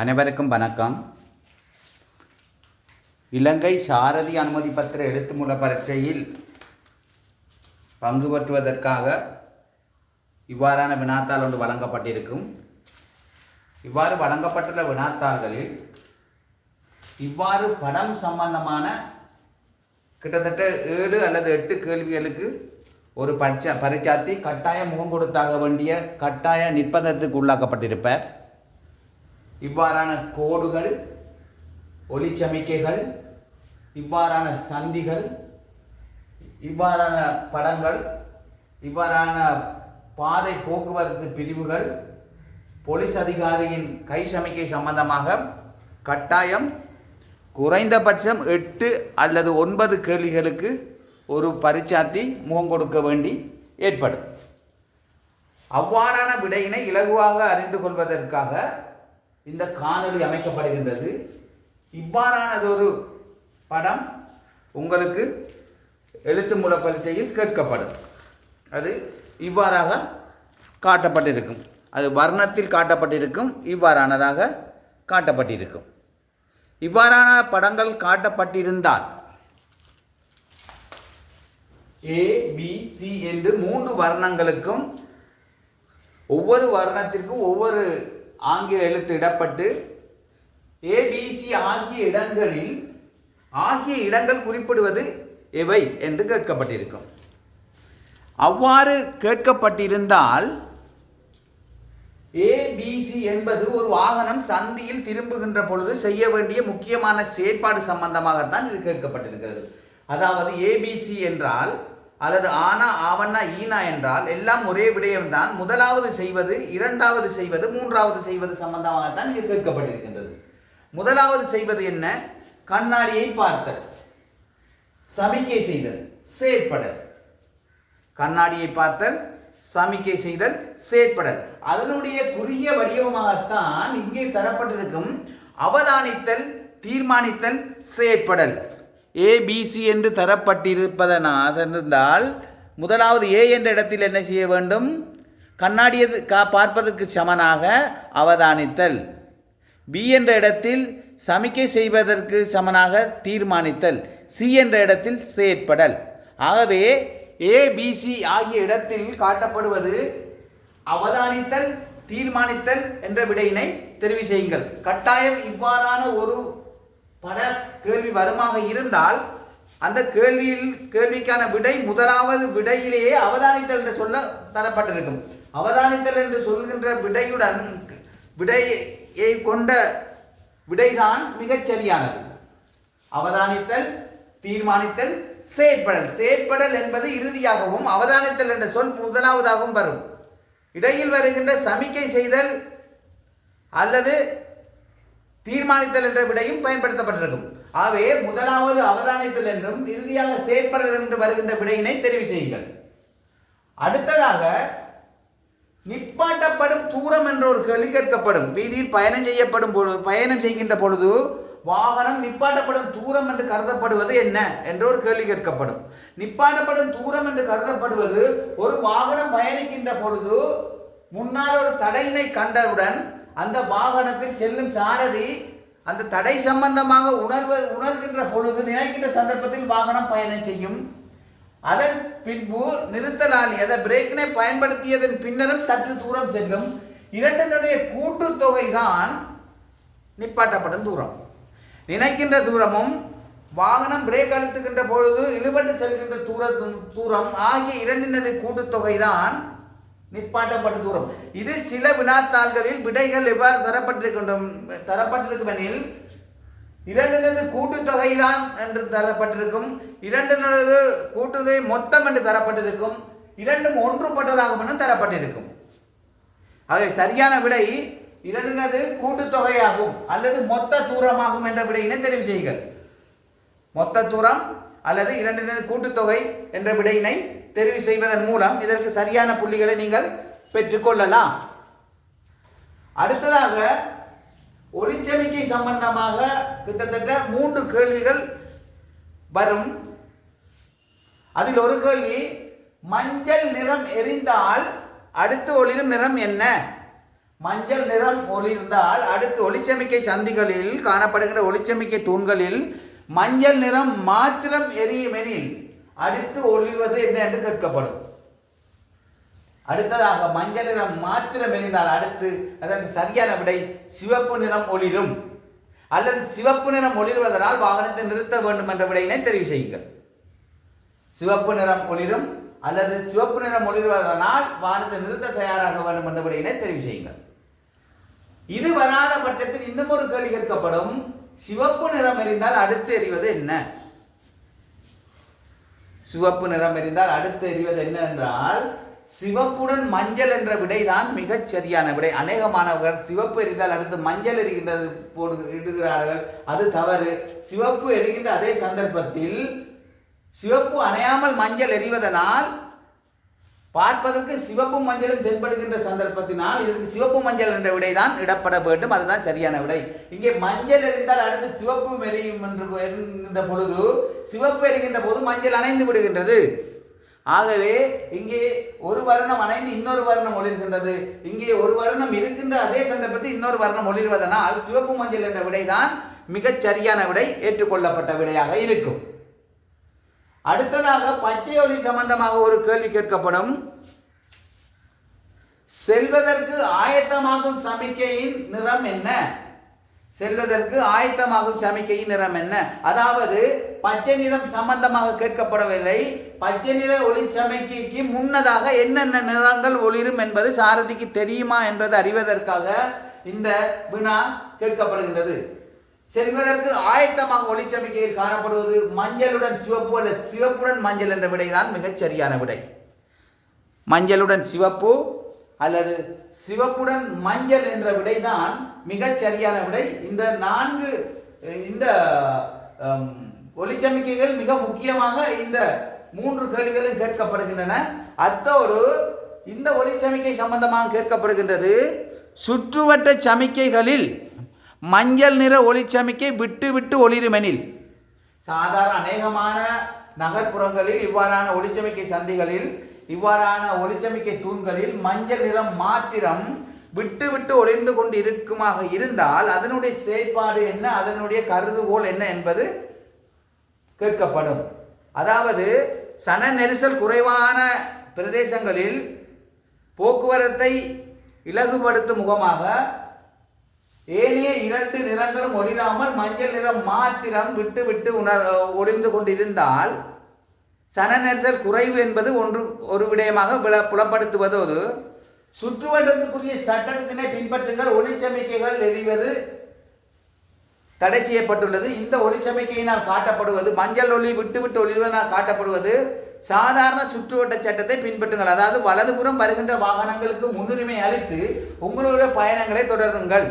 அனைவருக்கும் வணக்கம். இலங்கை சாரதி அனுமதி பத்திர எழுத்துமூல பரீட்சையில் பங்கு பெற்றுவதற்காக இவ்வாறான வினாத்தாள் ஒன்று வழங்கப்பட்டிருக்கும். இவ்வாறு வழங்கப்பட்டுள்ள வினாத்தாள்களில் இவ்வாறு படம் சம்பந்தமான கிட்டத்தட்ட ஏழு அல்லது எட்டு கேள்விகளுக்கு ஒரு பரிச்சா பரீட்சார்த்தி கட்டாயம் முகம் கொடுத்தாக வேண்டிய கட்டாய நிர்பந்தத்துக்கு உள்ளாக்கப்பட்டிருப்பார். இவ்வாறான கோடுகள் ஒளிச்சமிக்கைகள் இவ்வாறான சந்திகள் இவ்வாறான படங்கள் இவ்வாறான பாதை போக்குவரத்து பிரிவுகள் போலீஸ் அதிகாரியின் கை சமிக்கை சம்பந்தமாக கட்டாயம் குறைந்தபட்சம் எட்டு அல்லது ஒன்பது கேள்விகளுக்கு ஒரு பரிச்சாத்தி முகம் கொடுக்க வேண்டி ஏற்படும். அவ்வாறான விடையினை இலகுவாக அறிந்து கொள்வதற்காக இந்த காணொளி அமைக்கப்படுகின்றது. இவ்வாறானதொரு படம் உங்களுக்கு எழுத்து மூல பரீட்சையில் கேட்கப்படும். அது இவ்வாறாக காட்டப்பட்டிருக்கும். அது வர்ணத்தில் காட்டப்பட்டிருக்கும் இவ்வாறானதாக காட்டப்பட்டிருக்கும். இவ்வாறான படங்கள் காட்டப்பட்டிருந்தால் ஏ பி சி என்று மூன்று வர்ணங்களுக்கும் ஒவ்வொரு வர்ணத்திற்கும் ஒவ்வொரு ஆங்கில எழுத்து இடப்பட்டு ஏபிசி ஆகிய இடங்களில் ஆகிய இடங்கள் குறிப்பிடுவது எவை என்று கேட்கப்பட்டிருக்கும். அவ்வாறு கேட்கப்பட்டிருந்தால் ஏபிசி என்பது ஒரு வாகனம் சந்தியில் திரும்புகின்ற பொழுது செய்ய வேண்டிய முக்கியமான செயற்பாடு சம்பந்தமாகத்தான் இது கேட்கப்பட்டிருக்கிறது. அதாவது ஏபிசி என்றால் அல்லது ஆனா ஆவண்ணா ஈனா என்றால் எல்லாம் ஒரே விடயம்தான். முதலாவது செய்வது இரண்டாவது செய்வது மூன்றாவது செய்வது சம்பந்தமாகத்தான் இங்கு கேட்கப்பட்டிருக்கின்றது. முதலாவது செய்வது என்ன? கண்ணாடியை பார்த்தல் சமிக்கை செய்தல் செயற்படல். கண்ணாடியை பார்த்தல் சமிக்கை செய்தல் செயற்படல். அதனுடைய குறுகிய வடிவமாகத்தான் இங்கே தரப்பட்டிருக்கும் அவதானித்தல் தீர்மானித்தல் செயற்படல். ஏபிசி என்று தரப்பட்டிருப்பதனால் இருந்தால் முதலாவது ஏ என்ற இடத்தில் என்ன செய்ய வேண்டும்? கண்ணாடியது கா பார்ப்பதற்கு சமனாக அவதானித்தல். பி என்ற இடத்தில் சமிக்கை செய்வதற்கு சமனாக தீர்மானித்தல். சி என்ற இடத்தில் செயற்படல். ஆகவே ஏபிசி ஆகிய இடத்தில் காட்டப்படுவது அவதானித்தல் தீர்மானித்தல் என்ற விடையினை தெரிவு செய்யுங்கள். கட்டாயம் இவ்வாறான ஒரு பட கேள்வி வருமாக இருந்தால் அந்த கேள்வியில் கேள்விக்கான விடை முதலாவது விடையிலேயே அவதானித்தல் என்று சொல்ல தரப்பட்டிருக்கும். அவதானித்தல் என்று சொல்கின்ற விடையுடன் விடையை கொண்ட விடைதான் மிகச் சரியானது அவதானித்தல் தீர்மானித்தல் செயற்படல். செயற்படல் என்பது இறுதியாகவும் அவதானித்தல் என்ற சொல் முதலாவதாகவும் வரும். இடையில் வருகின்ற சமிக்கை செய்தல் அல்லது தீர்மானித்தல் என்ற விடையும் பயன்படுத்தப்பட்டிருக்கும். ஆகவே முதலாவது அவதானித்தல் என்றும் இறுதியாக செயற்படல் என்று வருகின்ற விடையினை தெரிவு செய்யுங்கள். அடுத்ததாக நிப்பாட்டப்படும் தூரம் என்ற ஒரு கேள்வி கேட்கப்படும். வீதியில் பயணம் செய்யப்படும் பொழுது பயணம் செய்கின்ற பொழுது வாகனம் நிப்பாட்டப்படும் தூரம் என்று கருதப்படுவது என்ன என்ற ஒரு கேள்வி கேட்கப்படும். நிப்பாட்டப்படும் தூரம் என்று கருதப்படுவது ஒரு வாகனம் பயணிக்கின்ற பொழுது முன்னால் ஒரு தடையினை கண்டவுடன் அந்த வாகனத்தில் செல்லும் சாரதி அந்த தடை சம்பந்தமாக உணர்வ உணர்கின்ற பொழுது நினைக்கின்ற சந்தர்ப்பத்தில் வாகனம் பயணம் செய்யும். அதன் பின்பு நிறுத்தலாளி அதை பிரேக்கினை பயன்படுத்தியதன் பின்னரும் சற்று தூரம் செல்லும். இரண்டினுடைய கூட்டுத்தொகை தான் நிப்பாட்டப்படும் தூரம். நினைக்கின்ற தூரமும் வாகனம் பிரேக் அழுத்துகின்ற பொழுது இழுபட்டு செல்கின்ற தூர தூரம் ஆகிய இரண்டினது கூட்டுத்தொகை தான் நிப்பாட்டப்பட்ட தூரம் இது சில வினாத்தாள்களில் விடைகள் எவ்வாறு தரப்பட்டிருக்கின்றோம்? தரப்பட்டிருக்கும் எனில் இரண்டினது கூட்டுத்தொகை தான் என்று தரப்பட்டிருக்கும் இரண்டினது கூட்டுத்தொகை மொத்தம் என்று தரப்பட்டிருக்கும் இரண்டும் ஒன்றுபட்டதாகும் என்று தரப்பட்டிருக்கும். ஆகவே சரியான விடை இரண்டினது கூட்டுத்தொகையாகும் அல்லது மொத்த தூரமாகும் என்ற விடையினை தெரிவு செய்யுங்கள். மொத்த தூரம் அல்லது இரண்டினது கூட்டுத்தொகை என்ற விடையினை தெரிவு செய்வதன் மூலம் இதற்கு சரியான புள்ளிகளை நீங்கள் பெற்றுக்கொள்ளலாம். அடுத்ததாக ஒளிச்சேமிக்கை சம்பந்தமாக கிட்டத்தட்ட மூன்று கேள்விகள் வரும். அதில் ஒரு கேள்வி மஞ்சள் நிறம் எரிந்தால் அடுத்து ஒளிரும் நிறம் என்ன? மஞ்சள் நிறம் ஒளிர்ந்தால் அடுத்து ஒளிச்சமிக்கை சந்திகளில் காணப்படுகிற ஒளிச்சமிக்கை தூண்களில் மஞ்சள் நிறம் மாத்திரம் எரியுமெனில் அடுத்து ஒளிர்வது என்ன என்று கேட்கப்படும். அடுத்ததாக மஞ்சள் நிறம் மாத்திரம் எரிந்தால் அடுத்து அதற்கு சரியான விடை சிவப்பு நிறம் ஒளிரும். அல்லது சிவப்பு நிறம் ஒளிர்வதனால் வாகனத்தை நிறுத்த வேண்டும் என்ற விடையினை தெரிவு செய்யுங்கள். சிவப்பு நிறம் ஒளிரும் அல்லது சிவப்பு நிறம் ஒளிர்வதனால் வாகனத்தை நிறுத்த தயாராக வேண்டும் என்ற விடையினை தெரிவு செய்யுங்கள். இது வராத பட்சத்தில் இன்னும் ஒரு கேள்வி கேட்கப்படும். சிவப்பு நிறம் எரிந்தால் அடுத்து எரிவது என்ன? சிவப்பு நிறம் எரிந்தால் அடுத்து எரிவது என்ன என்றால் சிவப்புடன் மஞ்சள் என்ற விடைதான் மிகச் சரியான விடை. அநேக மாணவர்கள் சிவப்பு எரிந்தால் அடுத்து மஞ்சள் எரிகின்றது போடு இடுகிறார்கள். அது தவறு. சிவப்பு எரிகின்ற அதே சந்தர்ப்பத்தில் சிவப்பு அணையாமல் மஞ்சள் எரிவதனால் பார்ப்பதற்கு சிவப்பு மஞ்சளும் தென்படுகின்ற சந்தர்ப்பத்தினால் இதற்கு சிவப்பு மஞ்சள் என்ற விடை தான் இடப்பட வேண்டும். அதுதான் சரியான விடை. இங்கே மஞ்சள் எரிந்தால் அடுத்து சிவப்பு எரியும் என்று பொழுது சிவப்பு எரிகின்ற போது மஞ்சள் அணைந்து விடுகின்றது. ஆகவே இங்கே ஒரு வருணம் அணைந்து இன்னொரு வருணம் ஒளிர்கின்றது. இங்கே ஒரு வருணம் இருக்கின்ற அதே சந்தர்ப்பத்தில் இன்னொரு வருணம் ஒளிர்வதனால் சிவப்பு மஞ்சள் என்ற விடைதான் மிகச் சரியான விடை ஏற்றுக்கொள்ளப்பட்ட விடையாக இருக்கும். அடுத்ததாக பச்சை ஒளி சம்பந்தமாக ஒரு கேள்வி கேட்கப்படும். செல்வதற்கு ஆயத்தமாகும் சமிக்கையின் நிறம் என்ன? செல்வதற்கு ஆயத்தமாகும் சமிக்கையின் நிறம் என்ன? அதாவது பச்சை நிறம் சம்பந்தமாக கேட்கப்படவில்லை. பச்சை நிற ஒளி சமிக்கைக்கு முன்னதாக என்னென்ன நிறங்கள் ஒளிரும் என்பது சாரதிக்கு தெரியுமா என்பதை அறிவதற்காக இந்த வினா கேட்கப்படுகின்றது. செல்வதற்கு ஆயத்தமாக ஒளிச்சமிக்கையில் காணப்படுவது மஞ்சளுடன் சிவப்பு அல்ல சிவப்புடன் மஞ்சள் என்ற விடைதான் மிகச் சரியான விடை. மஞ்சளுடன் சிவப்பு அல்லது சிவப்புடன் மஞ்சள் என்ற விடைதான் மிகச் சரியான விடை. இந்த நான்கு இந்த ஒளிச்சமிக்கைகள் மிக முக்கியமாக இந்த மூன்று கேள்விகளும் கேட்கப்படுகின்றன. அத்தோடு இந்த ஒளிச்சமிக்கை சம்பந்தமாக கேட்கப்படுகின்றது. சுற்றுவட்ட சமிக்கைகளில் மஞ்சள் நிற ஒளிச்சமிக்கை விட்டு விட்டு ஒளிருமெனில். சாதாரண அநேகமான நகர்ப்புறங்களில் இவ்வாறான ஒளிச்சமிக்கை சந்திகளில் இவ்வாறான ஒளிச்சமிக்கை தூண்களில் மஞ்சள் நிறம் மாத்திரம் விட்டு விட்டு ஒளிர்ந்து கொண்டு இருக்குமாக இருந்தால் அதனுடைய செயற்பாடு என்ன? அதனுடைய கருதுகோள் என்ன என்பது கேட்கப்படும். அதாவது சன நெரிசல் குறைவான பிரதேசங்களில் போக்குவரத்தை இலகுபடுத்தும் முகமாக ஏனைய இரண்டு நிறங்களும் ஒளிராமல் மஞ்சள் நிறம் மாத்திரம் விட்டு விட்டு உணர் ஒளிந்து கொண்டிருந்தால் சனநெரிசல் குறைவு என்பது ஒன்று ஒரு விடயமாக புல புலப்படுத்துவதோடு சுற்றுவட்டத்துக்குரிய சட்டத்தினை பின்பற்றுங்கள். ஒளிச்சமிக்கைகள் எறிவது தடை செய்யப்பட்டுள்ளது. இந்த ஒளிச்சமிக்கையினால் காட்டப்படுவது மஞ்சள் ஒளி விட்டு விட்டு ஒளிர்வதனால் காட்டப்படுவது சாதாரண சுற்றுவட்ட சட்டத்தை பின்பற்றுங்கள். அதாவது வலதுபுறம் வருகின்ற வாகனங்களுக்கு முன்னுரிமை அளித்து உங்களுடைய பயணங்களை தொடருங்கள்.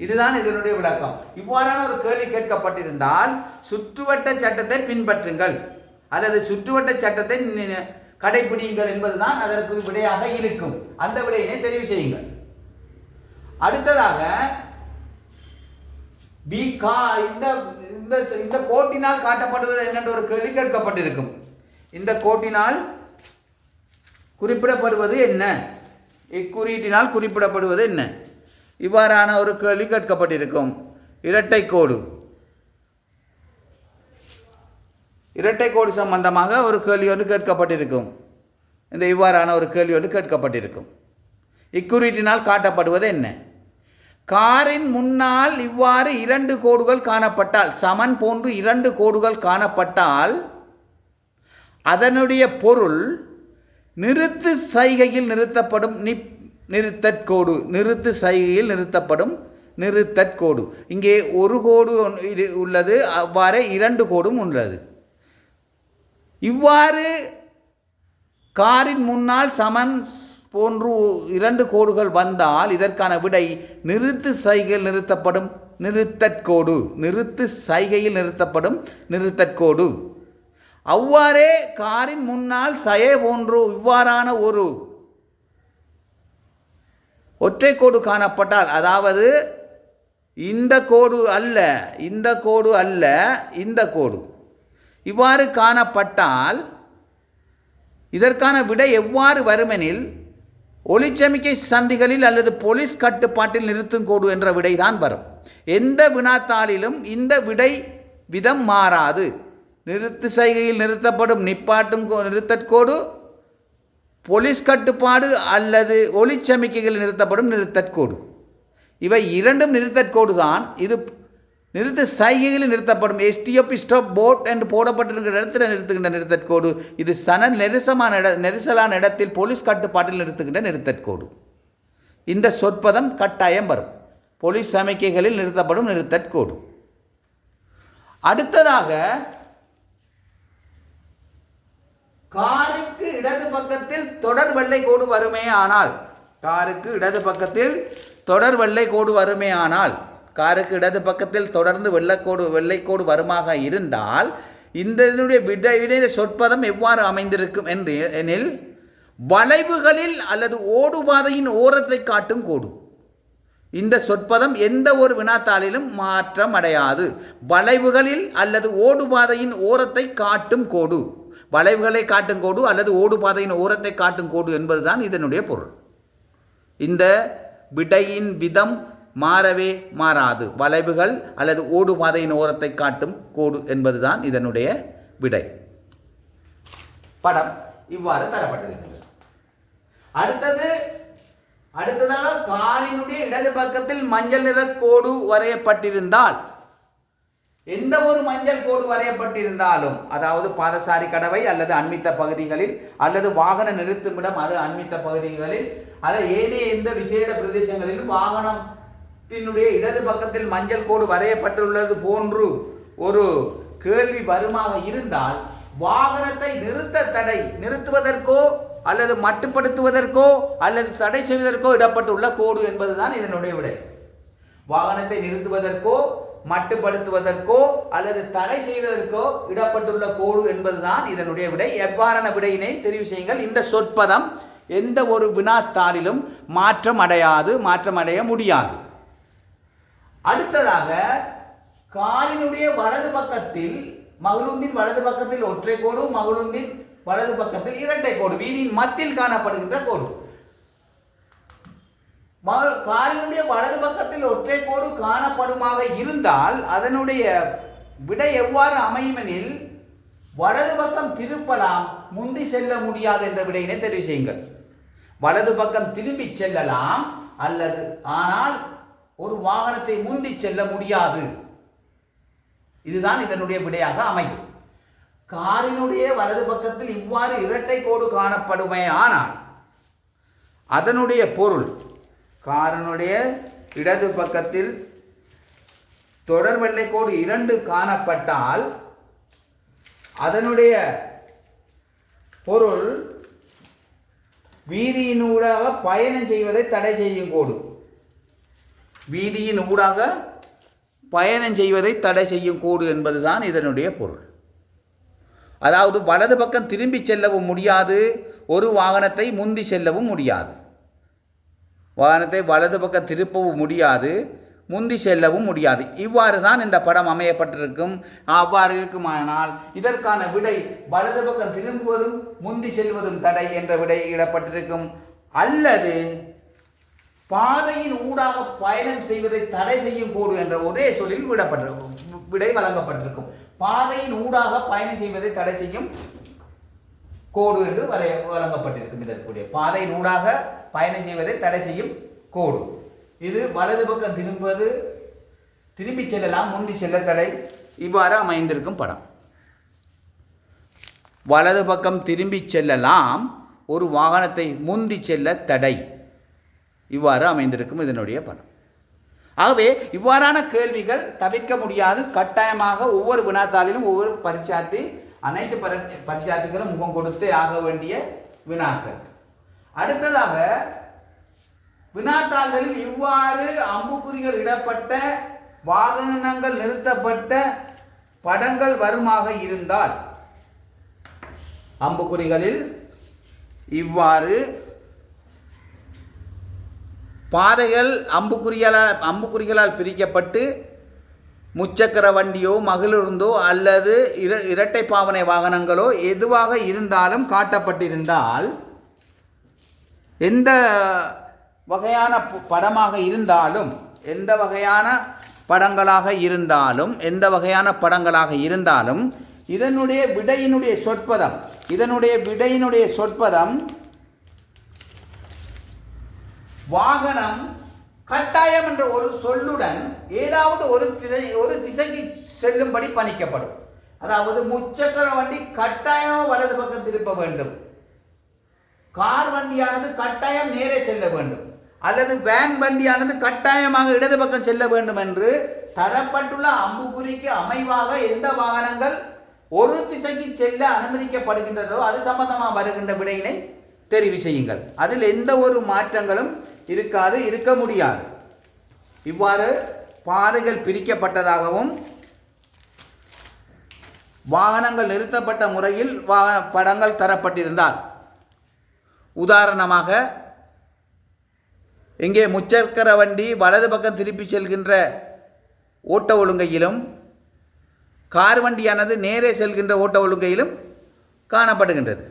இதுதான் இதனுடைய விளக்கம். இவ்வாறான ஒரு கேள்வி கேட்கப்பட்டிருந்தால் சுற்றுவட்ட சட்டத்தை பின்பற்றுங்கள். அல்லது சுற்றுவட்ட சட்டத்தை நி- கடைபிடியுங்கள் என்பதுதான் அதற்கு விடையாக இருக்கும். அந்த விடையினை தெரிவு செய்யுங்கள். அடுத்ததாக பி கா இந்த இந்த இந்த கோட்டினால் காட்டப்படுவது என்னென்ற ஒரு கேள்வி கேட்கப்பட்டிருக்கும். இந்த கோட்டினால் குறிப்பிடப்படுவது என்ன? இக்குறியீட்டினால் குறிப்பிடப்படுவது என்ன? இவ்வாறான ஒரு கேள்வி கேட்கப்பட்டிருக்கும் இரட்டை கோடு. இரட்டை கோடு சம்பந்தமாக ஒரு கேள்வி ஒன்று கேட்கப்பட்டிருக்கும். இந்த இவ்வாறான ஒரு கேள்வி ஒன்று கேட்கப்பட்டிருக்கும். இக்குறியீட்டினால் காட்டப்படுவது என்ன? காரின் முன்னால் இவ்வாறு இரண்டு கோடுகள் காணப்பட்டால் சமன் போன்று இரண்டு கோடுகள் காணப்பட்டால் அதனுடைய பொருள் நிறுத்து சைகையில் நிறுத்தப்படும் நிப் நிறுத்தற்கோடு நிறுத்து சைகையில் நிறுத்தப்படும் நிறுத்தற்கோடு. இங்கே ஒரு கோடு ஒன்று உள்ளது அவ்வாறே இரண்டு கோடும் உள்ளது. இவ்வாறு காரின் முன்னால் சமன் போன்று இரண்டு கோடுகள் வந்தால் இதற்கான விடை நிறுத்து சைகையில் நிறுத்தப்படும் நிறுத்தற்கோடு நிறுத்து சைகையில் நிறுத்தப்படும் நிறுத்தற்கோடு. அவ்வாறே காரின் முன்னால் சய போன்று இவ்வாறான ஒரு ஒற்றை கோடு காணப்பட்டால் அதாவது இந்த கோடு அல்ல இந்த கோடு அல்ல இந்த கோடு. இவ்வாறு காணப்பட்டால் இதற்கான விடை எவ்வாறு வருமெனில் ஒளிச்சமிக்கை சந்திகளில் அல்லது போலீஸ் கட்டுப்பாட்டில் நிறுத்தும் கோடு என்ற விடைதான் வரும். எந்த வினாத்தாளிலும் இந்த விடை விதம் மாறாது. நிறுத்து செய்கையில் நிறுத்தப்படும் நிப்பாட்டும் கோ- நிறுத்தற்கோடு போலீஸ் கட்டுப்பாடு அல்லது ஒளிச்சமிக்கைகள் நிறுத்தப்படும் நிறுத்தற்கோடு இவை இரண்டும் நிறுத்தற்கோடு தான். இது நிறுத்த சைகைகளில் நிறுத்தப்படும். எஸ்டிஎப்பி ஸ்டாப் போட் என்று போடப்பட்டிருக்கிற இடத்தில் நிறுத்துகின்ற நிறுத்தற்கோடு இது சன நெரிசமான இட நெரிசலான இடத்தில் போலீஸ் கட்டுப்பாட்டில் நிறுத்துகின்ற நிறுத்தற்கோடு இந்த சொற்பதம் கட்டாயம் வரும். போலீஸ் சமிக்கைகளில் நிறுத்தப்படும் நிறுத்தற்கோடு அடுத்ததாக காருக்கு இடது பக்கத்தில் தொடர் வெள்ளை கோடு வருமே ஆனால் காருக்கு இடது பக்கத்தில் தொடர் வெள்ளை கோடு வருமே ஆனால் காருக்கு இடது பக்கத்தில் தொடர்ந்து வெள்ளைக்கோடு வெள்ளைக்கோடு வருமாக இருந்தால் இந்த இதனுடைய விடை விடை சொற்பதம் எவ்வாறு அமைந்திருக்கும் என்று எனில் வளைவுகளில் அல்லது ஓடுபாதையின் ஓரத்தை காட்டும் கோடு. இந்த சொற்பதம் எந்த ஒரு வினாத்தாளிலும் மாற்றம் அடையாது வளைவுகளில் அல்லது ஓடுபாதையின் ஓரத்தை காட்டும் கோடு. வளைவுகளை காட்டும் கோடு அல்லது ஓடுபாதையின் ஓரத்தை காட்டும் கோடு என்பதுதான் இதனுடைய பொருள். இந்த விடையின் விதம் மாறவே மாறாது. வளைவுகள் அல்லது ஓடுபாதையின் ஓரத்தை காட்டும் கோடு என்பதுதான் இதனுடைய விடை. படம் இவ்வாறு தரப்பட்டிருக்கிறது. அடுத்தது அடுத்ததாக காரினுடைய இடது பக்கத்தில் மஞ்சள் நிற கோடு வரையப்பட்டிருந்தால் எந்த ஒரு மஞ்சள் கோடு வரையப்பட்டிருந்தாலும் அதாவது பாதசாரி கடவை அல்லது அண்மித்த பகுதிகளில் அல்லது வாகன நிறுத்துமிடம் அது அண்மித்த பகுதிகளில் அல்லது ஏனைய எந்த விசேட பிரதேசங்களிலும் வாகனத்தினுடைய இடது பக்கத்தில் மஞ்சள் கோடு வரையப்பட்டுள்ளது போன்று ஒரு கேள்வி வருமாக இருந்தால் வாகனத்தை நிறுத்த தடை நிறுத்துவதற்கோ அல்லது மட்டுப்படுத்துவதற்கோ அல்லது தடை செய்வதற்கோ இடப்பட்டுள்ள கோடு என்பதுதான் இதனுடைய விடை. வாகனத்தை நிறுத்துவதற்கோ மட்டுப்படுத்துவதற்கோ அல்லது தடை செய்வதற்கோ இடப்பட்டுள்ள கோடு என்பதுதான் இதனுடைய விடை. எவ்வாறான விடையினை தெரிவு செய்யுங்கள். இந்த சொற்பதம் எந்த ஒரு வினாத்தாளிலும் மாற்றம் அடையாது மாற்றம் அடைய முடியாது. அடுத்ததாக காலினுடைய வலது பக்கத்தில் மகளுந்தின் வலது பக்கத்தில் ஒற்றை கோடு மகளுந்தின் வலது பக்கத்தில் இரட்டை கோடு வீதியின் மத்தியில் காணப்படுகின்ற கோடு. காலினுடைய காரினுடைய வலது பக்கத்தில் ஒற்றை கோடு காணப்படுமாக இருந்தால் அதனுடைய விடை எவ்வாறு அமையுமெனில் வலது பக்கம் திருப்பலாம் முந்தி செல்ல முடியாது என்ற விடையினை தெரிவு செய்யுங்கள். வலது பக்கம் திரும்பி செல்லலாம் அல்லது ஆனால் ஒரு வாகனத்தை முந்தி செல்ல முடியாது. இதுதான் இதனுடைய விடையாக அமையும். காரினுடைய வலது பக்கத்தில் இவ்வாறு இரட்டை கோடு காணப்படுமே ஆனால் அதனுடைய பொருள் காரனுடைய இடது பக்கத்தில் தொடர் வெள்ளை கோடு இரண்டு காணப்பட்டால் அதனுடைய பொருள் வீதியின் ஊடாக பயணம் செய்வதை தடை செய்யும் கோடு. வீதியின் ஊடாக பயணம் செய்வதை தடை செய்யும் கோடு என்பதுதான் இதனுடைய பொருள். அதாவது வலது பக்கம் திரும்பி செல்லவும் முடியாது ஒரு வாகனத்தை முந்தி செல்லவும் முடியாது. வாகனத்தை வலது பக்கம் திருப்பவும் முடியாது முந்தி செல்லவும் முடியாது. இவ்வாறு தான் இந்த படம் அமையப்பட்டிருக்கும். அவ்வாறு இருக்குமானால் இதற்கான விடை வலது பக்கம் திரும்புவதும் முந்தி செல்வதும் தடை என்ற விடை இடப்பட்டிருக்கும். அல்லது பாதையின் ஊடாக பயணம் செய்வதை தடை செய்யும் கோடு என்ற ஒரே சொல்லில் விடப்பட்டிருக்கும் விடை வழங்கப்பட்டிருக்கும். பாதையின் ஊடாக பயணம் செய்வதை தடை செய்யும் கோடு என்று வரைய வழங்கப்பட்டிருக்கும். இதற்குரிய பாதையின் ஊடாக பயணம் செய்வதை தடை செய்யும் கோடு. இது வலது பக்கம் திரும்புவது திரும்பி செல்லலாம் முந்தி செல்ல தடை. இவ்வாறு அமைந்திருக்கும் படம். வலது பக்கம் திரும்பி செல்லலாம் ஒரு வாகனத்தை முந்தி செல்ல தடை. இவ்வாறு அமைந்திருக்கும் இதனுடைய படம். ஆகவே இவ்வாறான கேள்விகள் தவிர்க்க முடியாது. கட்டாயமாக ஒவ்வொரு வினாத்தாளிலும் ஒவ்வொரு பரிச்சாத்தி அனைத்து பரி பரிச்சாத்திகளும் முகம் கொடுத்து ஆக வேண்டிய வினாக்கள். அடுத்ததாக வினாத்தாள்களில் இவ்வாறு அம்புக்குறிகள் இடப்பட்ட வாகனங்கள் நிறுத்தப்பட்ட படங்கள் வருமாக இருந்தால் அம்புக்குறிகளில் இவ்வாறு பாறைகள் அம்புக்குறிகளால் அம்புக்குறிகளால் பிரிக்கப்பட்டு முச்சக்கர வண்டியோ மகளிருந்தோ அல்லது இர இரட்டை பாவனை வாகனங்களோ எதுவாக இருந்தாலும் காட்டப்பட்டிருந்தால் எந்த வகையான படமாக இருந்தாலும் எந்த வகையான படங்களாக இருந்தாலும் எந்த வகையான படங்களாக இருந்தாலும் இதனுடைய விடையினுடைய சொற்பதம் இதனுடைய விடையினுடைய சொற்பதம் வாகனம் கட்டாயம் என்ற ஒரு சொல்லுடன் ஏதாவது ஒரு திசை ஒரு திசைக்கு செல்லும்படி பணிக்கப்படும். அதாவது முச்சக்கர வண்டி கட்டாயம் வலது பக்கம் திருப்ப வேண்டும். கார் வண்டியானது கட்டாயம் நேரே செல்ல வேண்டும். அல்லது வேன் வண்டியானது கட்டாயமாக இடது பக்கம் செல்ல வேண்டும் என்று தரப்பட்டுள்ள அம்புக்குறிக்கு அமைவாக எந்த வாகனங்கள் ஒரு திசைக்கு செல்ல அனுமதிக்கப்படுகின்றதோ அது சம்பந்தமாக வருகின்ற விடையினை தெரிவு செய்யுங்கள். அதில் எந்த ஒரு மாற்றங்களும் இருக்காது இருக்க முடியாது. இவ்வாறு பாதைகள் பிரிக்கப்பட்டதாகவும் வாகனங்கள் நிறுத்தப்பட்ட முறையில் வாகன படங்கள் தரப்பட்டிருந்தால் உதாரணமாக இங்கே முச்சக்கர வண்டி வலது பக்கம் திருப்பி செல்கின்ற ஓட்ட ஒழுங்கையிலும் கார் வண்டியானது நேரே செல்கின்ற ஓட்ட ஒழுங்கையிலும் காணப்படுகின்றது.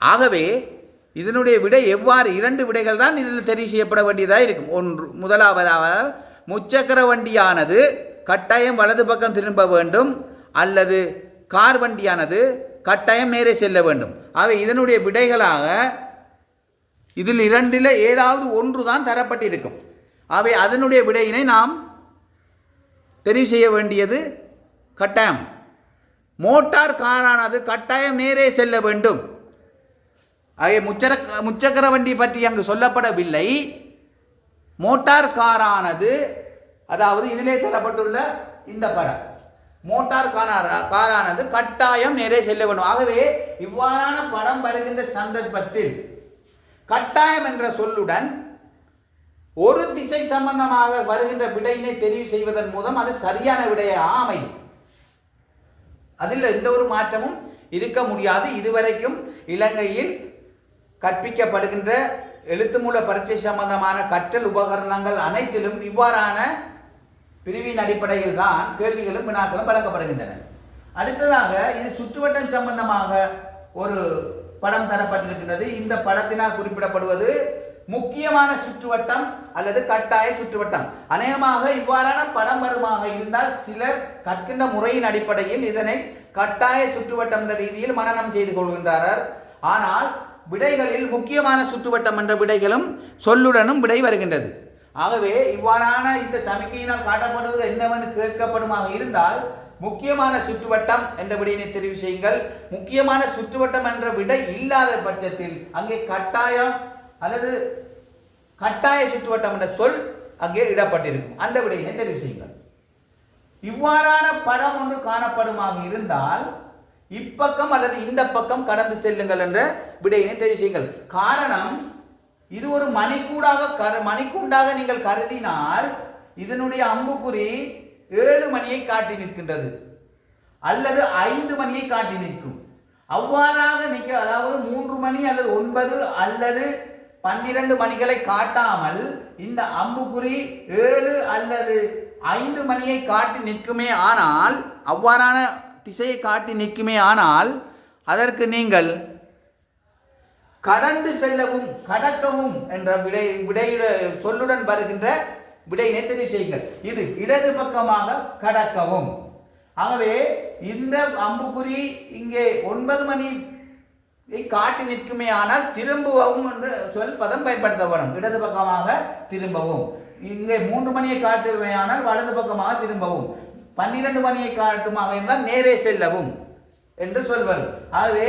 ஆகவே இதனுடைய விடை எவ்வாறு இரண்டு விடைகள் தான் இதில் தெரிவு செய்யப்பட வேண்டியதாக இருக்கும். ஒன்று முதலாவதாக முச்சக்கர வண்டியானது கட்டாயம் வலது பக்கம் திரும்ப வேண்டும் அல்லது கார் வண்டியானது கட்டாயம் நேரே செல்ல வேண்டும். அவை இதனுடைய விடைகளாக இதில் இரண்டில் ஏதாவது ஒன்று தான் தரப்பட்டிருக்கும். அவை அதனுடைய விடையினை நாம் தெரிவு செய்ய வேண்டியது கட்டாயம். மோட்டார் காரானது கட்டாயம் நேரே செல்ல வேண்டும். ஆகிய முச்சர முச்சக்கர வண்டி பற்றி அங்கு சொல்லப்படவில்லை. மோட்டார் காரானது அதாவது இதிலே தரப்பட்டுள்ள இந்த படம். மோட்டார் காரான காரானது கட்டாயம் நேரே செல்ல வேண்டும். ஆகவே இவ்வாறான படம் வருகின்ற சந்தர்ப்பத்தில் கட்டாயம் என்ற சொல்லுடன் ஒரு திசை சம்பந்தமாக வருகின்ற விடையினை தெரிவு செய்வதன் மூலம் அது சரியான விடையாக அமையும். அதில் எந்த ஒரு மாற்றமும் இருக்க முடியாது. இதுவரைக்கும் இலங்கையில் கற்பிக்கப்படுகின்ற எழுத்து மூல பரீட்சை சம்பந்தமான கற்றல் உபகரணங்கள் அனைத்திலும் இவ்வாறான பிரிவின் அடிப்படையில் தான் கேள்விகளும் வினாக்களும் வழங்கப்படுகின்றன. அடுத்ததாக இது சுற்றுவட்டம் சம்பந்தமாக ஒரு படம் தரப்பட்டிருக்கின்றது. இந்த படத்தினால் குறிப்பிடப்படுவது முக்கியமான சுற்றுவட்டம் அல்லது கட்டாய சுற்றுவட்டம். அநேகமாக இவ்வாறான படம் வருமாக இருந்தால் சிலர் கற்கின்ற முறையின் அடிப்படையில் இதனை கட்டாய சுற்றுவட்டம் என்ற ரீதியில் மனநம் செய்து கொள்கின்றார்கள். ஆனால் விடைகளில் முக்கியமான சுற்றுவட்டம் என்ற விடைகளும் சொல்லுடனும் விடை வருகின்றது. ஆகவே இவ்வாறான இந்த சமிக்கையினால் காட்டப்படுவது என்னவென்று கேட்கப்படுமாக இருந்தால் முக்கியமான சுற்றுவட்டம் என்ற விடையினை தெரிவு செய்யுங்கள். முக்கியமான சுற்றுவட்டம் என்ற விடை இல்லாத பட்சத்தில் அங்கே கட்டாயம் அல்லது கட்டாய சுற்றுவட்டம் என்ற சொல் அங்கே இடப்பட்டிருக்கும். அந்த விடையினை தெரிவு செய்யுங்கள். இவ்வாறான படம் ஒன்று காணப்படுமாக இருந்தால் இப்பக்கம் அல்லது இந்த பக்கம் கடந்து செல்லுங்கள் என்ற விடையினை தெரிவு செய்யுங்கள். காரணம் இது ஒரு மணிக்கூடாக கர மணிக்கூண்டாக நீங்கள் கருதினால் இதனுடைய அம்புக்குறி ஏழு மணியை காட்டி நிற்கின்றது. அல்லது ஐந்து மணியை காட்டி நிற்கும். அவ்வாறாக நிற்க அதாவது மூன்று மணி அல்லது ஒன்பது அல்லது பன்னிரண்டு மணிகளை காட்டாமல் இந்த அம்புக்குறி ஏழு அல்லது ஐந்து மணியை காட்டி நிற்குமே ஆனால் அவ்வாறான திசையை காட்டி நிற்குமே ஆனால் அதற்கு நீங்கள் கடந்து செல்லவும் கடக்கவும் என்ற விடை விடையுட சொல்லுடன் வருகின்ற விடையினை தெரிவு செய்யுங்கள். இது இடது பக்கமாக கடக்கவும். ஆகவே இந்த அம்புக்குறி இங்கே ஒன்பது மணி காட்டி நிற்குமே ஆனால் திரும்பவும் என்று சொல் பதம் பயன்படுத்தப்படும் இடது பக்கமாக திரும்பவும். இங்கே மூன்று மணியை காட்டுமே ஆனால் வலது பக்கமாக திரும்பவும். பன்னிரண்டு மணியை காட்டுமாக இருந்தால் நேரே செல்லவும். என்று சொல்வர். ஆகவே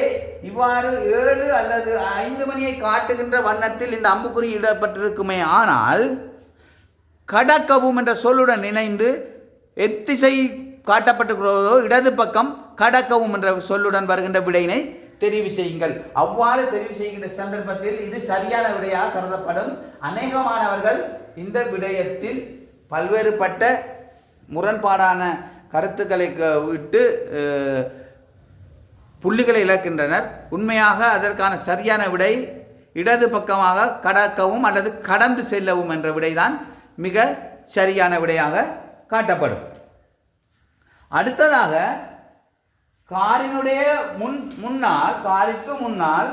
இவ்வாறு ஏழு அல்லது ஐந்து மணியை காட்டுகின்ற வண்ணத்தில் இந்த அம்புக்குறி இடப்பட்டிருக்குமே. ஆனால் கடக்கவும் என்ற சொல்லுடன் இணைந்து எத்திசை காட்டப்பட்டிருக்கிறதோ இடது பக்கம் கடக்கவும் என்ற சொல்லுடன் வருகின்ற விடையினை தெரிவு செய்யுங்கள். அவ்வாறு தெரிவு செய்கின்ற சந்தர்ப்பத்தில் இது சரியான விடையாக கருதப்படும். அநேகமானவர்கள் இந்த விடயத்தில் பல்வேறுபட்ட முரண்பாடான கருத்துக்களை விட்டு புள்ளிகளை இழக்கின்றனர். உண்மையாக அதற்கான சரியான விடை இடது பக்கமாக கடக்கவும் அல்லது கடந்து செல்லவும் என்ற விடைதான் மிக சரியான விடையாக காட்டப்படும். அடுத்ததாக காரினுடைய முன் முன்னால் காரிற்கு முன்னால்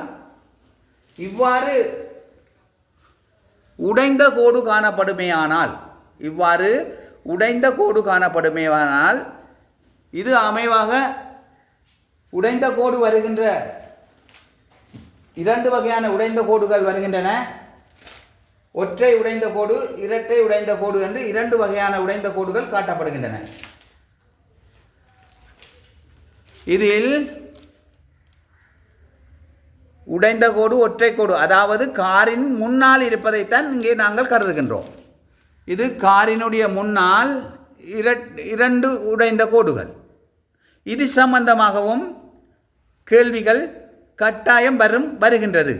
இவ்வாறு உடைந்த கோடு காணப்படுமேயானால் இவ்வாறு உடைந்த கோடு காணப்படுமேயானால் இது அமைவாக உடைந்த கோடு வருகின்ற இரண்டு வகையான உடைந்த கோடுகள் வருகின்றன. ஒற்றை உடைந்த கோடு இரட்டை உடைந்த கோடு என்று இரண்டு வகையான உடைந்த கோடுகள் காட்டப்படுகின்றன. இதில் உடைந்த கோடு ஒற்றை கோடு அதாவது காரின் முன்னால் இருப்பதைத்தான் இங்கே நாங்கள் கருதுகின்றோம். இது காரினுடைய முன்னால் இரட்- இரண்டு உடைந்த கோடுகள். இது சம்பந்தமாகவும் கேள்விகள் கட்டாயம் வரும் வருகின்றது.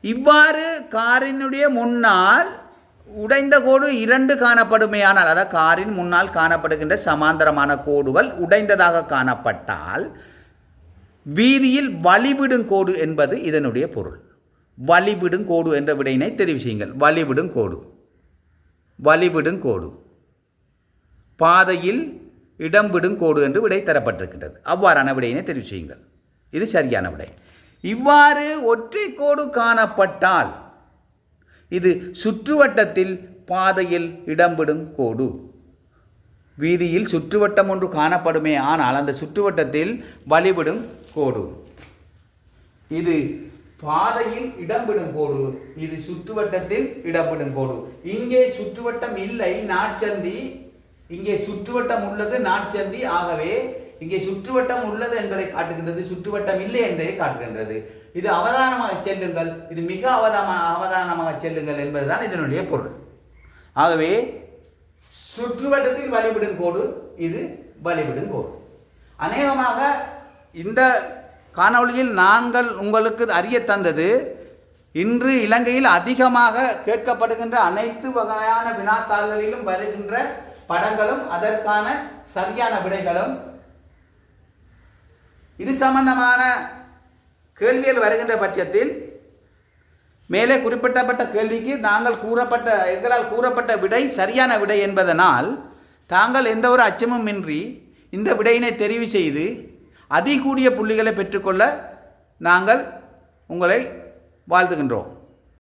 இவ்வாறு காரினுடைய முன்னால் உடைந்த கோடு இரண்டு காணப்படுமையானால் அதாவது காரின் முன்னால் காணப்படுகின்ற சமாந்தரமான கோடுகள் உடைந்ததாக காணப்பட்டால் வீதியில் வழிவிடும் கோடு என்பது இதனுடைய பொருள். வழிவிடும் கோடு என்ற விடையினை தெரிவு செய்யுங்கள். வழிவிடும் கோடு. வழிவிடும் கோடு. பாதையில் இடம் விடும் கோடு என்று விடை தரப்பட்டிருக்கின்றது. அவ்வாறான விடையினை தெரிவு செய்யுங்கள். இது சரியான விடை. இவ்வாறு ஒற்றை கோடு காணப்பட்டால் இது சுற்றுவட்டத்தில் பாதையில் இடம்பிடும் கோடு. வீதியில் சுற்றுவட்டம் ஒன்று காணப்படுமே ஆனால் அந்த சுற்றுவட்டத்தில் வழிபடும் கோடு. இது பாதையில் இடம்பிடும் கோடு. இது சுற்றுவட்டத்தில் இடம்பிடும் கோடு. இங்கே சுற்றுவட்டம் இல்லை நாச்சந்தி இங்கே சுற்றுவட்டம் உள்ளது நாட்சந்தி ஆகவே இங்கே சுற்றுவட்டம் உள்ளது என்பதை காட்டுகின்றது சுற்றுவட்டம் இல்லை என்பதை காட்டுகின்றது. இது அவதானமாக செல்லுங்கள் இது மிக அவதான அவதானமாக செல்லுங்கள் என்பதுதான் இதனுடைய பொருள். ஆகவே சுற்றுவட்டத்தில் வழிபடும் கோடு இது வழிபடும் கோடு. அநேகமாக இந்த காணொளியில் நாங்கள் உங்களுக்கு அறிய தந்தது இன்று இலங்கையில் அதிகமாக கேட்கப்படுகின்ற அனைத்து வகையான வினாத்தாள்களிலும் வருகின்ற படங்களும் அதற்கான சரியான விடைகளும். இது சம்பந்தமான கேள்விகள் வருகின்ற பட்சத்தில் மேலே குறிப்பிட்டப்பட்ட கேள்விக்கு நாங்கள் கூறப்பட்ட எங்களால் கூறப்பட்ட விடை சரியான விடை என்பதனால் தாங்கள் எந்த ஒரு அச்சமும் இன்றி இந்த விடையினை தெரிவு செய்து அதிகூடிய புள்ளிகளை பெற்றுக்கொள்ள நாங்கள் உங்களை வாழ்த்துகின்றோம்.